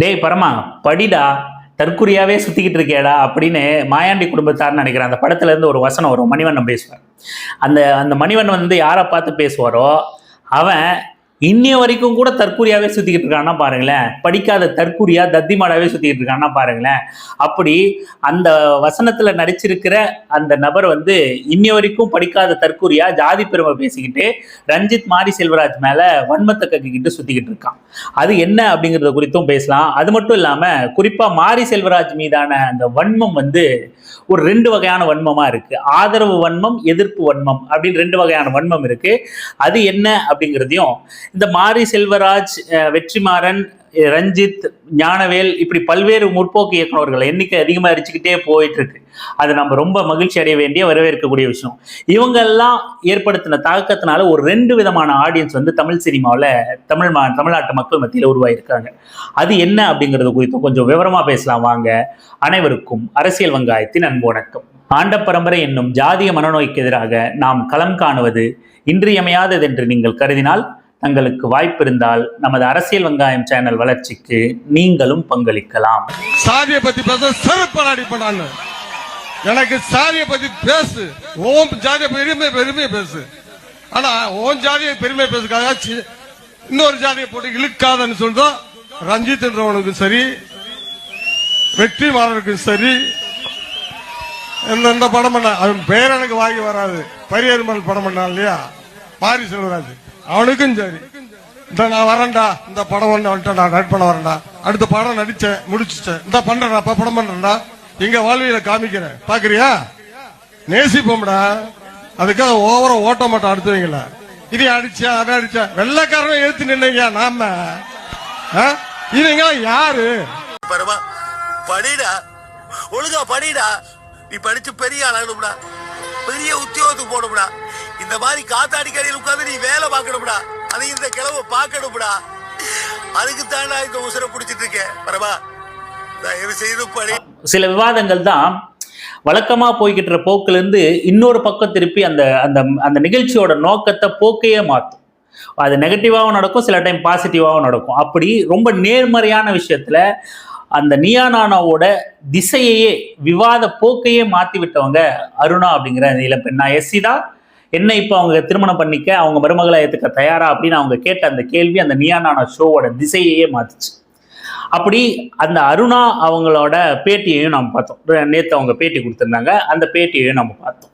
டேய் பரமா படிடா தற்குறியாவே சுத்திக்கிட்டு இருக்கேடா அப்படின்னு மாயாண்டி குடும்பத்தார்னு நினைக்கிறேன். அந்த படத்துல இருந்து ஒரு வசனம் வரும். மணிவண்ணன் பேசுவார். அந்த அந்த மணிவண்ணன் வந்து யாரை பார்த்து பேசுவாரோ அவன் இன்னைய வரைக்கும் கூட தற்கூரியாவே சுத்திக்கிட்டு இருக்கான்னா பாருங்களேன். படிக்காத தற்குறியா தத்திமாடாவே சுத்திக்கிட்டு இருக்கான்னா பாருங்களேன். அப்படி அந்த வசனத்துல நடிச்சிருக்கிற அந்த நபர் வந்து இன்னிய வரைக்கும் படிக்காத தற்கூரியா ஜாதி பெருமை பேசிக்கிட்டு ரஞ்சித் மாரி செல்வராஜ் மேல வன்மத்தை கக்கிக்கிட்டு சுத்திக்கிட்டு இருக்கான். அது என்ன அப்படிங்கறத குறித்தும் பேசலாம். அது மட்டும் இல்லாம குறிப்பா மாரி செல்வராஜ் மீதான அந்த வன்மம் வந்து ஒரு ரெண்டு வகையான வன்மமா இருக்கு. ஆதரவு வன்மம் எதிர்ப்பு வன்மம் அப்படின்னு ரெண்டு வகையான வன்மம் இருக்கு. அது என்ன அப்படிங்கிறதையும் இந்த மாரி செல்வராஜ் வெற்றிமாறன் ரஞ்சித் ஞானவேல் இப்படி பல்வேறு முற்போக்கு இயக்குநர்கள் எண்ணிக்கை அதிகமாக அரிச்சுக்கிட்டே போயிட்டு இருக்கு அது நம்ம ரொம்ப மகிழ்ச்சி அடைய வேண்டிய வரவேற்கக்கூடிய விஷயம். இவங்கெல்லாம் ஏற்படுத்தின தாக்கத்தினால ஒரு ரெண்டு விதமான ஆடியன்ஸ் வந்து தமிழ் சினிமாவில் தமிழ் மா தமிழ்நாட்டு மக்கள் மத்தியில் உருவாகியிருக்காங்க அது என்ன அப்படிங்கிறது குறித்து கொஞ்சம் விவரமா பேசலாம் வாங்க. அனைவருக்கும் அரசியல் வங்காயத்தின் அன்பு வணக்கம். ஆண்ட பரம்பரை என்னும் ஜாதிய மனநோய்க்கு எதிராக நாம் களம் காணுவது இன்றியமையாததென்று நீங்கள் கருதினால் தங்களுக்கு வாய்ப்பிருந்தால் நமது அரசியல் வெங்காயம் சேனல் வளர்ச்சிக்கு நீங்களும் பங்களிக்கலாம். சாதியை பத்தி பேச சிறப்பு அடிப்படான்னு எனக்கு சாதியை பத்தி பேசு. ஓம் ஜாதியை பெருமை பெருமை பேசு. ஆனா ஓம் ஜாதியை பெருமை பேசுக்காக இன்னொரு ஜாதியை போட்டு இழுக்காதன்னு சொல்றோம். ரஞ்சித்ன்றவனுக்கு சரி வெற்றிமாறனுக்கும் சரி. இந்த படம் பண்ண அவன் பேர் எனக்கு வாங்கி வராது. பரியர்மல் படம் பண்ணான் இல்லையா? மாரி செல்வராஜ். அவனுக்கும் சரி. இந்த நான் வரேன்டா. இந்த படம் ஒன்று வந்துட்டேன் நான் நட் பண்ண வரேன்டா. அடுத்த படம் நடிச்சேன் முடிச்சுட்டேன். இந்த பண்றேன் அப்ப படம் பண்றேன்டா. இங்க வாழ்வியில காமிக்கிறேன். பாக்குறியா? நேசிப்போம்டா. அதுக்காக ஓவர ஓட்ட மாட்டோம் அடுத்தவங்கள இது அடிச்சா அதை அடிச்சா வெள்ளக்காரனை எழுத்து நின்னீங்க நாம. ஆ? இவங்க யாரு? பரவா படிடா. ஒழுங்கா படிடா. நீ படிச்சு பெரிய ஆளாகணும்டா பெரிய உத்தியோகத்துக்கு போகணும்டா. இந்த மாதிரி காத்தாடி கடையில் உட்காந்து நீ வேலை பார்க்கணும்டா. அது இந்த கிழவை பார்க்கணும்டா. அதுக்கு தாண்டா இந்த உசுரை பிடிச்சிட்டு இருக்கேன். பரவா தயவு செய்து படி. சில விவாதங்கள் தான் வழக்கமாக போய்கிட்டு இருக்க இன்னொரு பக்கம் திருப்பி அந்த அந்த அந்த நிகழ்ச்சியோட நோக்கத்தை போக்கையே மாற்றும். அது நெகட்டிவாகவும் நடக்கும் சில டைம் பாசிட்டிவாகவும் நடக்கும். அப்படி ரொம்ப நேர்மறையான விஷயத்தில் அந்த நியானானாவோட திசையையே விவாத போக்கையே மாற்றி விட்டவங்க அருணா அப்படிங்கிற இளம் பெண். நான் எஸ்சி தான். என்ன இப்போ அவங்க திருமணம் பண்ணிக்க அவங்க மருமகளை ஏற்றுக்க தயாரா அப்படின்னு அவங்க கேட்ட அந்த கேள்வி அந்த நியானான ஷோவோட திசையையே மாத்துச்சு. அப்படி அந்த அருணா அவங்களோட பேட்டியையும் நம்ம பார்த்தோம். நேற்று அவங்க பேட்டி கொடுத்துருந்தாங்க. அந்த பேட்டியையும் நம்ம பார்த்தோம்.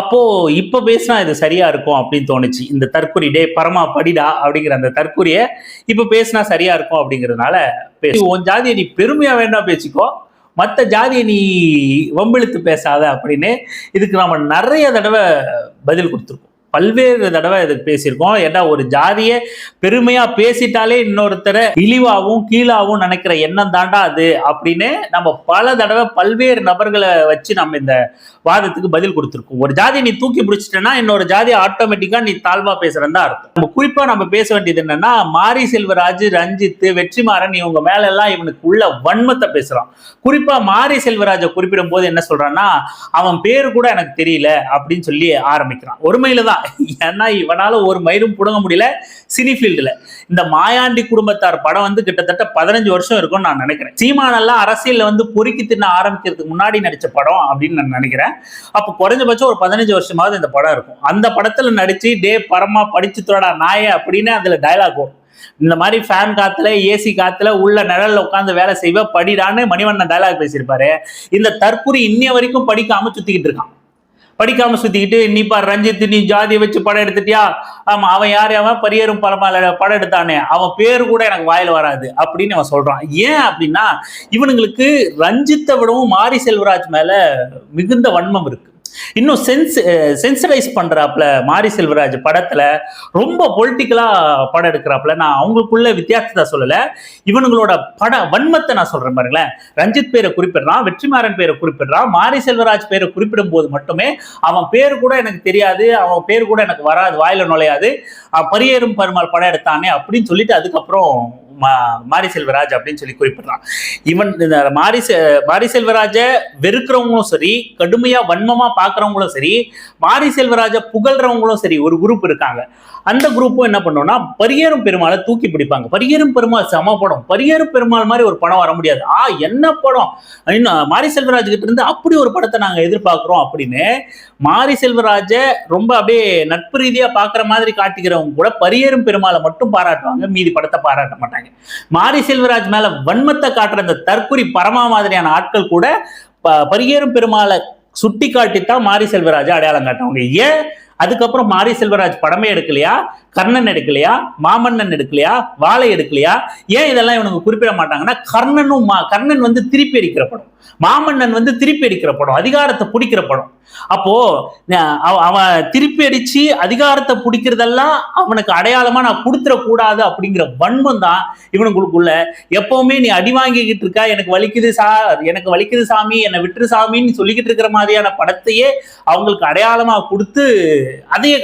அப்போ இப்போ பேசினா இது சரியா இருக்கும் அப்படின்னு தோணுச்சு. இந்த தற்குறி டே பரமா படிடா அப்படிங்கிற அந்த தற்குறியை இப்போ பேசினா சரியா இருக்கும் அப்படிங்கிறதுனால பேசி உன் ஜாதியை நீ பெருமையா வேண்டாம் பேசிக்கோ மற்ற ஜாதியை நீ வம்பிழுத்து பேசாத அப்படின்னு இதுக்கு நம்ம நிறைய தடவை பதில் கொடுத்துருக்கோம். பல்வேறு தடவை இதுக்கு பேசியிருக்கோம் ஏன்னா ஒரு ஜாதியை பெருமையா பேசிட்டாலே இன்னொருத்தரை இழிவாகவும் கீழாவும் நினைக்கிற எண்ணம் தாண்டா அது அப்படின்னு நம்ம பல தடவை பல்வேறு நபர்களை வச்சு நம்ம இந்த வாதத்துக்கு பதில் கொடுத்துருக்கோம். ஒரு ஜாதியை நீ தூக்கி பிடிச்சிட்டேன்னா இன்னொரு ஜாதி ஆட்டோமேட்டிக்கா நீ தாழ்வா பேசுறதா அர்த்தம். நம்ம குறிப்பா நம்ம பேச வேண்டியது என்னன்னா மாரி செல்வராஜ் ரஞ்சித் வெற்றிமாறன் இவங்க மேல எல்லாம் இவனுக்கு உள்ள வன்மத்தை பேசுறான். குறிப்பா மாரி செல்வராஜை குறிப்பிடும் போது என்ன சொல்றான்னா அவன் பேரு கூட எனக்கு தெரியல அப்படின்னு சொல்லி ஆரம்பிக்கிறான். ஒருமையில தான். ஏன்னா இவனால ஒரு மயிரும் புடுங்க முடியல சினிஃபீல்டுல இந்த மாயாண்டி குடும்பத்தார் படம் வந்து கிட்டத்தட்ட பதினஞ்சு வருஷம் இருக்கும்னு நான் நினைக்கிறேன். சீமானெல்லாம் அரசியல்ல வந்து பொறுக்கி தின்ன ஆரம்பிக்கிறதுக்கு முன்னாடி நடிச்ச படம் அப்படின்னு நான் நினைக்கிறேன். அப்போ குறைஞ்சபட்சம் ஒரு பதினஞ்சு வருஷமாவது இந்த படம் இருக்கும். அந்த படத்துல நடிச்சு டே பரமா படிச்சு தொடடா நாயே அப்படின்னு அதுல டயலாக் வரும். இந்த மாதிரி ஃபேன் காத்துல ஏசி காத்துல உள்ள நிழல்ல உட்காந்து வேலை செய்வ படிடான்னு மணிவண்ணன் டயலாக் பேசியிருப்பாரு. இந்த தற்குறி இன்னைய வரைக்கும் படிக்காம சுத்திக்கிட்டு இருக்கான். படிக்காம சுத்திக்கிட்டு நீ பா ரஞ்சித் நீ ஜாதியை வச்சு படம் எடுத்துட்டியா? ஆமா அவன் யார் அவன் பரியரும் பரமால படம் எடுத்தானே. அவன் பேரு கூட எனக்கு வாயில் வராது அப்படின்னு அவன் சொல்றான். ஏன் அப்படின்னா இவனுங்களுக்கு ரஞ்சித்தை விடவும் மாரி செல்வராஜ் மேல மிகுந்த வன்மம் இருக்கு. இன்னும் சென்ஸ் சென்சிடைஸ் பண்றாப்புல மாரி செல்வராஜ் படத்துல ரொம்ப பொலிட்டிக்கலா படம் எடுக்கிறாப்புல. நான் அவங்களுக்குள்ள வித்தியாசத்தை சொல்லலை. இவனுங்களோட பட வன்மத்தை நான் சொல்கிறேன் பாருங்களேன். ரஞ்சித் பேரை குறிப்பிடுறான் வெற்றிமாறன் பேரை குறிப்பிடுறான் மாரி செல்வராஜ் பேரை குறிப்பிடும் போது மட்டுமே அவன் பேர் கூட எனக்கு தெரியாது அவன் பேர் கூட எனக்கு வராது வாயில நுழையாது. பரியேறும் பெருமாள் படம் எடுத்தானே அப்படின்னு சொல்லிட்டு அதுக்கப்புறம் மாரி செல்வராஜ் அப்படின்னு சொல்லி குறிப்பிடுறான் இவன் இந்த மாரி செ- மாரி செல்வராஜ வெறுக்கிறவங்களும் சரி கடுமையா வன்மமா பார்க்குறவங்களும் சரி மாரி செல்வராஜ புகழ்றவங்களும் சரி ஒரு குரூப் இருக்காங்க. அந்த குரூப்பும் என்ன பண்ணோம்னா பரியேறும் பெருமாளை தூக்கி பிடிப்பாங்க. பரியேறும் பெருமாள் சம படம். பரியேறும் பெருமாள் மாதிரி ஒரு படம் வர முடியாது. ஆ என்ன படம்? இன்னும் மாரி செல்வராஜ் கிட்ட இருந்து அப்படி ஒரு படத்தை நாங்க எதிர்பார்க்கிறோம் அப்படின்னு மாரி செல்வராஜ ரொம்ப அப்படியே நட்பு ரீதியா பாக்குற மாதிரி காட்டிக்கிறவங்க கூட பரியேறும் பெருமாளை மட்டும் பாராட்டுவாங்க. மீதி படத்தை பாராட்ட மாட்டாங்க. மாரி செல்வராஜ் மேல வன்மத்தை காட்டுற அந்த தற்குறி பரமா மாதிரியான ஆட்கள் கூட பரியேறும் பெருமாளை சுட்டி காட்டித்தான் மாரி செல்வராஜை அடையாளம் காட்டுவாங்க ஏன்? அதுக்கப்புறம் மாரி செல்வராஜ் படமே எடுக்கலையா? கர்ணன் எடுக்கலையா? மாமன்னன் எடுக்கலையா? வாழை எடுக்கலையா? ஏன் இதெல்லாம் இவனுக்கு குறிப்பிட மாட்டாங்கன்னா கர்ணனும் மா- கர்ணன் வந்து திருப்பி அடிக்கிற படம். மாமன்னன் வந்து திருப்பி அடிக்கிற படம் அதிகாரத்தை பிடிக்கிற படம். அப்போ அவ- அவன் திருப்பி அடிச்சு அதிகாரத்தை பிடிக்கிறதெல்லாம் அவனுக்கு அடையாளமா நான் கொடுத்துடக்கூடாது அப்படிங்கிற வன்மம் தான் இவனுக்குள்ள எப்பவுமே நீ அடி வாங்கிக்கிட்டு இருக்கா எனக்கு வலிக்குது சா எனக்கு வலிக்குது சாமி என்னை விட்டுரு சாமின்னு சொல்லிக்கிட்டு இருக்கிற மாதிரியான படத்தையே அவங்களுக்கு அடையாளமா கொடுத்து அதையே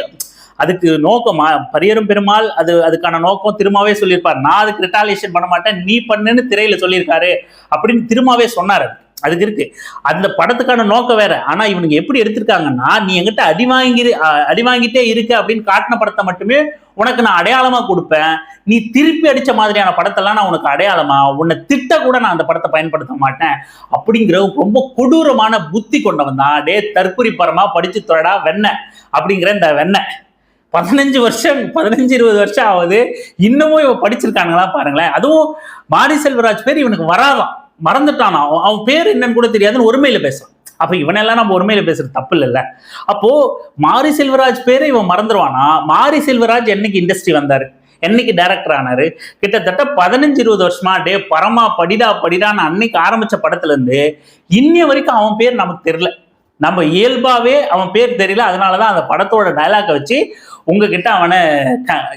அதுக்கு நோக்கம் பரியரும் பெருமாள் அது அதுக்கான நோக்கம் திரும்பவே சொல்லியிருப்பார். நான் அதுக்கு ரிட்டாலியேஷன் பண்ண மாட்டேன் நீ பண்ணுன்னு திரையில சொல்லியிருக்காரு. அப்படின்னு திரும்பவே சொன்னார் அது. அதுக்கு இருக்கு. அந்த படத்துக்கான நோக்கம் வேற. ஆனா இவனுக்கு எப்படி எடுத்திருக்காங்கன்னா நீ என்கிட்ட அடி வாங்கி அடி வாங்கிட்டே இருக்க அப்படின்னு காட்டின படத்தை மட்டுமே உனக்கு நான் அடையாளமா கொடுப்பேன். நீ திருப்பி அடிச்ச மாதிரியான படத்தெல்லாம் நான் உனக்கு அடையாளமா உன்னை திட்ட கூட நான் அந்த படத்தை பயன்படுத்த மாட்டேன். அப்படிங்கிற ரொம்ப கொடூரமான புத்தி கொண்டவன் தான். டே தற்குறி பரமா படிச்சு தொடடா வெண்ணெய் அப்படிங்கிற இந்த வெண்ணெய் பதினஞ்சு வருஷம் பதினஞ்சு இருபது வருஷம் ஆகுது. இன்னமும் இவன் படிச்சிருக்கானுங்களா பாருங்களேன். அதுவும் மாரி செல்வராஜ் பேர் இவனுக்கு வராதான். மறந்துட்டானா அவன். பேர் என்னன்னு கூட தெரியாதுன்னு ஒருமையில பேசுறான். அப்ப இவனெல்லாம் நம்ம ஒருமையில பேசுறது தப்பு இல்லைல்ல. அப்போ மாரி செல்வராஜ் பேரை இவன் மறந்துடுவானா மாரி செல்வராஜ் என்னைக்கு இண்டஸ்ட்ரி வந்தாரு? என்னைக்கு டைரக்டர் ஆனாரு? கிட்டத்தட்ட பதினஞ்சு இருபது வருஷமா டே பரமா படிடா படிடான்னு அன்னைக்கு ஆரம்பிச்ச படத்துல இருந்து இன்னைய வரைக்கும் அவன் பேர் நமக்கு தெரியல. நம்ம இயல்பாவே அவன் பேர் தெரியல. அதனாலதான் அந்த படத்தோட டயலாக்கை வச்சு உங்ககிட்ட அவனை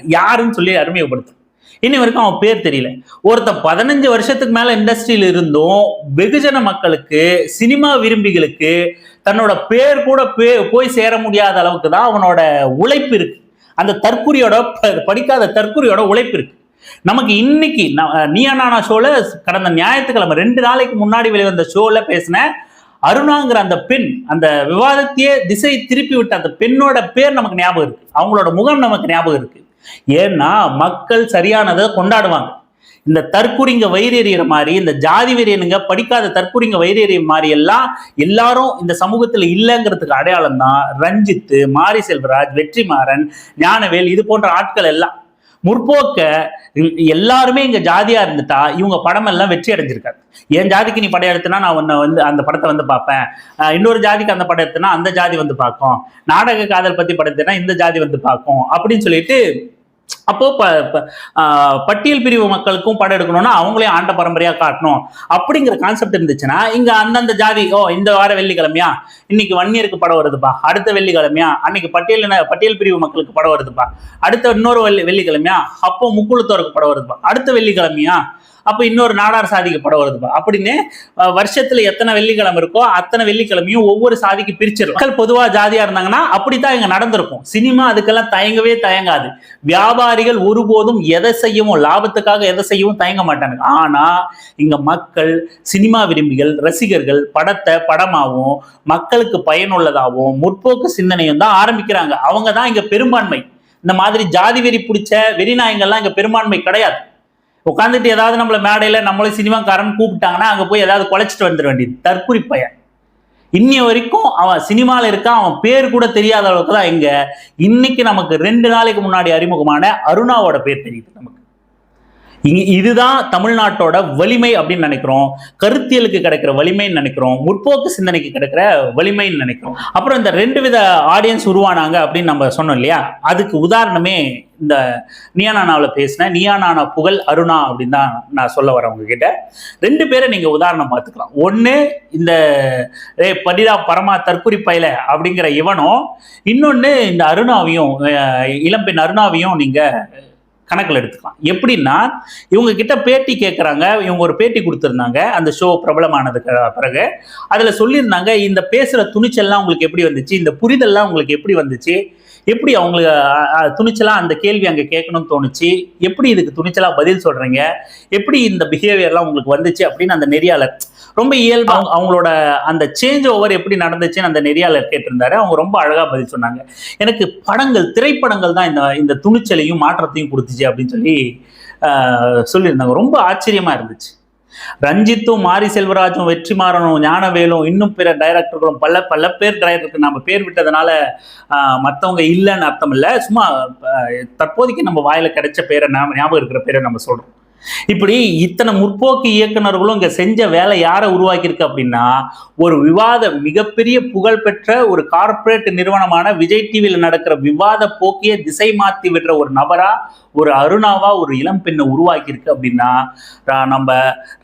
யாருன்னு சொல்லி அறிமுகப்படுத்தும் இன்னி வரைக்கும் அவன் பேர் தெரியல. ஒருத்தன் பதினஞ்சு வருஷத்துக்கு மேல இண்டஸ்ட்ரியில இருந்தும் வெகுஜன மக்களுக்கு சினிமா விரும்பிகளுக்கு தன்னோட பேர் கூட பே- போய் சேர முடியாத அளவுக்கு தான் அவனோட உழைப்பு இருக்கு. அந்த தற்குறியோட படிக்காத தற்குறியோட உழைப்பு இருக்கு. நமக்கு இன்னைக்கு ந- நீயா நானா ஷோல கடந்த ஞாயிற்றுக்கிழமை ரெண்டு நாளைக்கு முன்னாடி வெளிவந்த ஷோல பேசின அருணாங்கிற அந்த பெண் அந்த விவாதத்தையே திசை திருப்பி விட்ட அந்த பெண்ணோட பேர் நமக்கு ஞாபகம் இருக்கு. அவங்களோட முகம் நமக்கு ஞாபகம் இருக்கு. ஏன்னா மக்கள் சரியானதை கொண்டாடுவாங்க. இந்த தற்குறிங்க வயிறெறிகிற மாதிரி இந்த ஜாதி வெறியனுங்க படிக்காத தற்குறிங்க வயிறெறிய மாதிரி எல்லாம் எல்லாரும் இந்த சமூகத்துல இல்லைங்கிறதுக்கு அடையாளம் தான் ரஞ்சித்து மாரி செல்வராஜ் வெற்றிமாறன் ஞானவேல் இது போன்ற ஆட்கள் எல்லாம். முற்போக்க எல்லாருமே இங்க ஜாதியா இருந்துட்டா இவங்க படம் எல்லாம் வெற்றி அடைஞ்சிருக்காரு என் ஜாதிக்கு நீ படம் எடுத்தனா நான் உன்னை வந்து அந்த படத்தை வந்து பார்ப்பேன். இன்னொரு ஜாதிக்கு அந்த படம் எடுத்தனா அந்த ஜாதி வந்து பார்க்கும். நாடக காதல் பத்தி படம் எடுத்தனா இந்த ஜாதி வந்து பார்க்கும் அப்படின்னு சொல்லிட்டு அப்போ ப பட்டியல் பிரிவு மக்களுக்கும் படம் எடுக்கணும்னா அவங்களையும் ஆண்ட பரம்பரையா காட்டணும். அப்படிங்கிற கான்செப்ட் இருந்துச்சுன்னா இங்க அந்தந்த ஜாதி ஓ இந்த வார வெள்ளிக்கிழமையா? இன்னைக்கு வன்னியருக்கு படம் வருதுப்பா. அடுத்த வெள்ளிக்கிழமையா? அன்னைக்கு பட்டியல் பட்டியல் பிரிவு மக்களுக்கு படம் வருதுப்பா. அடுத்த இன்னொரு வெள்ளி வெள்ளிக்கிழமையா? அப்போ முக்குளத்தோருக்கு படம் வருதுப்பா. அடுத்த வெள்ளிக்கிழமையா? அப்போ இன்னொரு நாடார் சாதிக்கு படம் வருதுப்பா அப்படின்னு வருஷத்துல எத்தனை வெள்ளிக்கிழமை இருக்கோ அத்தனை வெள்ளிக்கிழமையும் ஒவ்வொரு சாதிக்கு பிரிச்சிடும் மக்கள் பொதுவா ஜாதியா இருந்தாங்கன்னா அப்படித்தான் இங்க நடந்திருக்கும். சினிமா அதுக்கெல்லாம் தயங்கவே தயங்காது. வியாபாரிகள் ஒருபோதும் எதை செய்யவும் லாபத்துக்காக எதை செய்யவும் தயங்க மாட்டாங்க. ஆனா இங்க மக்கள் சினிமா விரும்பிகள் ரசிகர்கள் படத்தை படமாவும் மக்களுக்கு பயனுள்ளதாகவும் முற்போக்கு சிந்தனையும் தான் ஆரம்பிக்கிறாங்க. அவங்க தான் இங்க பெரும்பான்மை. இந்த மாதிரி ஜாதி வெறி பிடிச்ச வெறிநாயங்கள்லாம் இங்க பெரும்பான்மை கிடையாது. உட்காந்துட்டு ஏதாவது நம்மள மேடையில் நம்மளே சினிமாக்காரன் கூப்பிட்டாங்கன்னா அங்கே போய் ஏதாவது குலைச்சிட்டு வந்துட வேண்டியது. தற்குறி பையன் இன்னி வரைக்கும் அவன் சினிமாவில் இருக்கான் அவன் பேர் கூட தெரியாத அளவுக்கு தான் இங்கே இன்னைக்கு நமக்கு ரெண்டு நாளைக்கு முன்னாடி அறிமுகமான அருணாவோட பேர் தெரியுது நமக்கு. இங்க இதுதான் தமிழ்நாட்டோட வலிமை அப்படின்னு நினைக்கிறோம். கருத்தியலுக்கு கிடைக்கிற வலிமைன்னு நினைக்கிறோம். முற்போக்கு சிந்தனைக்கு கிடைக்கிற வலிமைன்னு நினைக்கிறோம். அப்புறம் இந்த ரெண்டு வித ஆடியன்ஸ் உருவானாங்க அப்படின்னு நம்ம சொன்னோம் இல்லையா? அதுக்கு உதாரணமே இந்த நியானானாவில் பேசின நியானானா புகழ் அருணா அப்படின்னு தான் நான் சொல்ல வரேன் உங்ககிட்ட. ரெண்டு பேரை நீங்கள் உதாரணம் பார்த்துக்கலாம் ஒன்று இந்த ஏ படிடா பரமா தற்குறி பயில அப்படிங்கிற இவனும் இன்னொன்று இந்த அருணாவையும் இளம்பெண் அருணாவையும் நீங்கள் கணக்கில் எடுத்துக்கலாம். எப்படின்னா இவங்க கிட்ட பேட்டி கேட்குறாங்க இவங்க ஒரு பேட்டி கொடுத்துருந்தாங்க அந்த ஷோ பிரபலமானதுக்கு பிறகு. அதில் சொல்லியிருந்தாங்க இந்த பேசுகிற துணிச்சல்லாம் உங்களுக்கு எப்படி வந்துச்சு? இந்த புரிதல்லாம் உங்களுக்கு எப்படி வந்துச்சு? எப்படி அவங்களுக்கு துணிச்சலாக அந்த கேள்வி அங்கே கேட்கணும்னு தோணுச்சு? எப்படி இதுக்கு துணிச்சலாக பதில் சொல்கிறீங்க எப்படி இந்த பிஹேவியர்லாம் உங்களுக்கு வந்துச்சு? அப்படின்னு அந்த நெறியாளர் ரொம்ப இயல்பு அவங்களோட அந்த சேஞ்ச் ஓவர் எப்படி நடந்துச்சுன்னு அந்த நெறியாளர் கேட்டிருந்தாரு. அவங்க ரொம்ப அழகாக பதில் சொன்னாங்க. எனக்கு படங்கள் திரைப்படங்கள் தான் இந்த இந்த துணிச்சலையும் மாற்றத்தையும் கொடுத்துச்சு. அப்படின்னு சொல்லி சொல்லியிருந்தாங்க. ரொம்ப ஆச்சரியமா இருந்துச்சு. ரஞ்சித்தும் மாரி செல்வராஜும் வெற்றிமாறனும் ஞானவேலும் இன்னும் பிற டைரக்டர்களும் பல பல பேர் டைரக்டருக்கு நம்ம பேர் விட்டதுனால மற்றவங்க இல்லைன்னு அர்த்தம் இல்லை. சும்மா தற்போதைக்கு நம்ம வாயில கிடைச்ச பேரை நாம ஞாபகம் இருக்கிற பேரை நம்ம சொல்றோம். இப்படி இத்தனை முற்போக்கு இயக்குனர்களும் இங்க செஞ்ச வேலை யாரை உருவாக்கியிருக்கு அப்படின்னா ஒரு விவாத மிகப்பெரிய புகழ்பெற்ற ஒரு கார்ப்பரேட் நிறுவனமான விஜய் டிவியில் நடக்கிற விவாத போக்கிய திசை மாத்தி விடுற ஒரு நபரா ஒரு அருணாவா ஒரு இளம் பெண்ணை உருவாக்கியிருக்கு அப்படின்னா நம்ம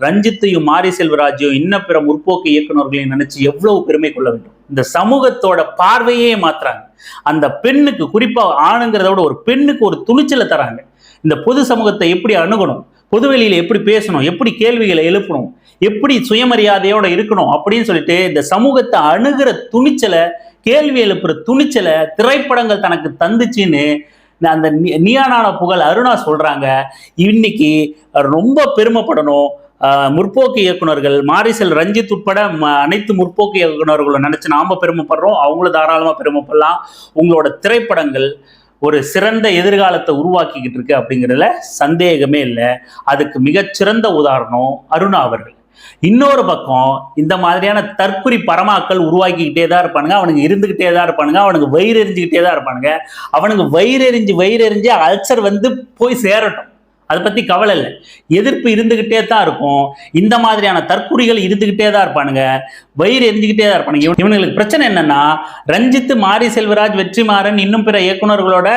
ரஞ்சித்தையும் மாரி செல்வராஜையும் இன்ன பிற முற்போக்கு இயக்குநர்களையும் நினைச்சு எவ்வளவு பெருமை கொள்ள வேண்டும்? இந்த சமூகத்தோட பார்வையே மாத்துறாங்க. அந்த பெண்ணுக்கு குறிப்பா ஆணுங்கிறத விட ஒரு பெண்ணுக்கு ஒரு துணிச்சலை தராங்க. இந்த பொது சமூகத்தை எப்படி அணுகணும்? பொதுவெளியில் எப்படி பேசணும் எப்படி கேள்விகளை எழுப்பணும் எப்படி சுயமரியாதையோட இருக்கணும் அப்படின்னு சொல்லிட்டு இந்த சமூகத்தை அணுகிற துணிச்சலை கேள்வி எழுப்புற துணிச்சலை திரைப்படங்கள் தனக்கு தந்துச்சுன்னு அந்த நியானான புகழ் அருணா சொல்றாங்க. இன்னைக்கு ரொம்ப பெருமைப்படணும். முற்போக்கு இயக்குனர்கள் மாரிசல் ரஞ்சித் உட்பட ம- அனைத்து முற்போக்கு இயக்குனர்களும் நினைச்சு நாம பெருமைப்படுறோம். அவங்களும் தாராளமா பெருமைப்படலாம். உங்களோட திரைப்படங்கள் ஒரு சிறந்த எதிர்காலத்தை உருவாக்கிக்கிட்டு இருக்கு அப்படிங்கிறதுல சந்தேகமே இல்லை. அதுக்கு மிகச்சிறந்த உதாரணம் அருணா அவர்கள். இன்னொரு பக்கம் இந்த மாதிரியான தற்குறி பரமாக்கள் உருவாக்கிக்கிட்டே தான் இருப்பானுங்க. அவனுக்கு இருந்துகிட்டே தான் இருப்பானுங்க. அவனுக்கு வயிறு எரிஞ்சுக்கிட்டே தான் இருப்பானுங்க. அவனுக்கு வயிறு எரிஞ்சு வயிறு எரிஞ்சு அல்சர் வந்து போய் சேரட்டும். அதை பற்றி கவலை இல்லை. எதிர்ப்பு இருந்துக்கிட்டே தான் இருக்கும். இந்த மாதிரியான தற்குறிகள் இருந்துக்கிட்டே தான் இருப்பானுங்க. வயிறு எரிஞ்சுக்கிட்டே தான் இருப்பானுங்க. இவன் இவனுங்களுக்கு பிரச்சனை என்னன்னா ரஞ்சித் மாரி செல்வராஜ் வெற்றிமாறன் இன்னும் பிற இயக்குனர்களோட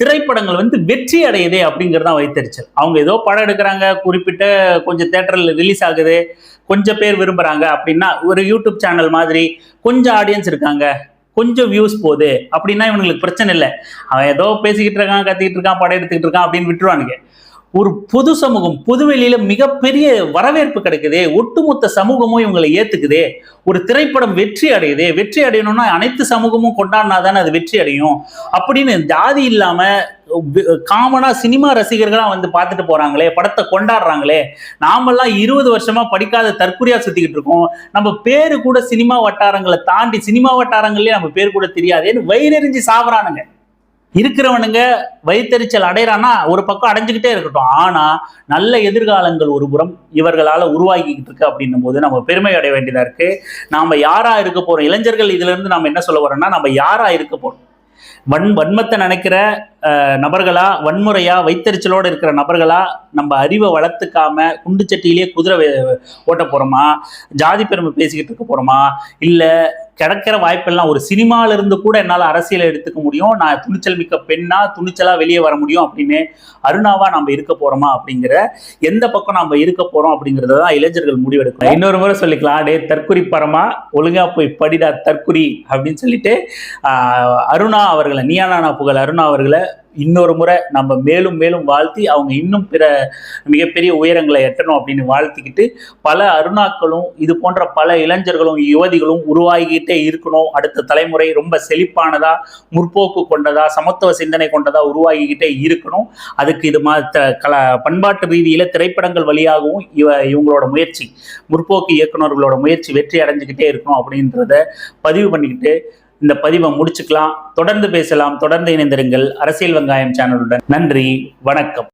திரைப்படங்கள் வந்து வெற்றி அடையுதே அப்படிங்கிறது தான் வைத்தறிச்சல். அவங்க ஏதோ படம் எடுக்கிறாங்க குறிப்பிட்ட கொஞ்சம் தேட்டரில் ரிலீஸ் ஆகுது கொஞ்சம் பேர் விரும்புகிறாங்க அப்படின்னா ஒரு யூடியூப் சேனல் மாதிரி கொஞ்சம் ஆடியன்ஸ் இருக்காங்க கொஞ்சம் வியூஸ் போகுது அப்படின்னா இவனுங்களுக்கு பிரச்சனை இல்லை. அவன் ஏதோ பேசிக்கிட்டு இருக்கான் கத்திக்கிட்டு இருக்கான் படம் எடுத்துக்கிட்டு இருக்கான் அப்படின்னு விட்டுருவானுங்க. ஒரு பொது சமூகம் பொதுவெளியில மிகப்பெரிய வரவேற்பு கிடைக்குதே ஒட்டுமொத்த சமூகமும் இவங்களை ஏத்துக்குதே ஒரு திரைப்படம் வெற்றி அடையுதே வெற்றி அடையணும்னா அனைத்து சமூகமும் கொண்டாடினா தானே அது வெற்றி அடையும் அப்படின்னு ஜாதி இல்லாம காமனா சினிமா ரசிகர்களா வந்து பார்த்துட்டு போறாங்களே படத்தை கொண்டாடுறாங்களே நாமெல்லாம் இருபது வருஷமா படிக்காத தற்கொலையா சுத்திக்கிட்டு இருக்கோம் நம்ம பேரு கூட சினிமா வட்டாரங்களை தாண்டி சினிமா வட்டாரங்களே நம்ம பேர் கூட தெரியாதேன்னு வயிறெறிஞ்சு சாவறானுங்க. இருக்கிறவனுங்க வயிற்றெரிச்சல் அடையிறான்னா ஒரு பக்கம் அடைஞ்சுக்கிட்டே இருக்கட்டும். ஆனா நல்ல எதிர்காலங்கள் ஒரு புறம் இவர்களால் உருவாகிக்கிட்டு இருக்கு அப்படின்னும் போது நம்ம பெருமை அடைய வேண்டியதா இருக்கு. நாம யாரா இருக்க போறோம்? இளைஞர்கள் இதுல இருந்து நம்ம என்ன சொல்ல வரோம்னா நம்ம யாரா இருக்க போறோம்? வன் வன்மத்தை நினைக்கிற நபர்களாக நபர்களா வன்முறையா இருக்கிற நபர்களா நம்ம அறிவை வளர்த்துக்காம குண்டு சட்டியிலேயே குதிரை ஓட்ட போறோமா? ஜாதி பெருமை பேசிக்கிட்டு இருக்க போறோமா? இல்ல கிடைக்கிற வாய்ப்பெல்லாம் ஒரு சினிமால இருந்து கூட என்னால் அரசியலை எடுத்துக்க முடியும். நான் துணிச்சல் மிக்க பெண்ணா துணிச்சலா வெளியே வர முடியும் அப்படின்னு அருணாவா நம்ம இருக்க போறோமா அப்படிங்கிற எந்த பக்கம் நம்ம இருக்க போறோம் அப்படிங்கறத தான் இளைஞர்கள் முடிவெடுக்கணும். இன்னொரு முறை சொல்லிக்கலாம். டே தற்குறி பரமா ஒழுங்கா போய் படிடா தற்குறி அப்படின்னு சொல்லிட்டு அருணா அவர்களை நீயானா புகழ் அருணா அவர்களை இன்னொரு முறை நம்ம மேலும் மேலும் வாழ்த்தி அவங்க இன்னும் பிற மிகப்பெரிய உயரங்களை எட்டணும் அப்படின்னு வாழ்த்திக்கிட்டு பல அருணாக்களும் இது போன்ற பல இளைஞர்களும் யுவதிகளும் உருவாகிக்கிட்டே இருக்கணும். அடுத்த தலைமுறை ரொம்ப செழிப்பானதா முற்போக்கு கொண்டதா சமத்துவ சிந்தனை கொண்டதா உருவாகிக்கிட்டே இருக்கணும். அதுக்கு இது மா த- கல பண்பாட்டு ரீதியில் திரைப்படங்கள் வழியாகவும் இவ இவங்களோட முயற்சி முற்போக்கு இயக்குனர்களோட முயற்சி வெற்றி அடைஞ்சுக்கிட்டே இருக்கணும் அப்படின்றத பதிவு பண்ணிக்கிட்டு இந்த பதிவை முடிச்சுக்கலாம். தொடர்ந்து பேசலாம். தொடர்ந்து இணைந்திருங்கள். அரசியல் வெங்காயம் சேனலுடன். நன்றி. வணக்கம்.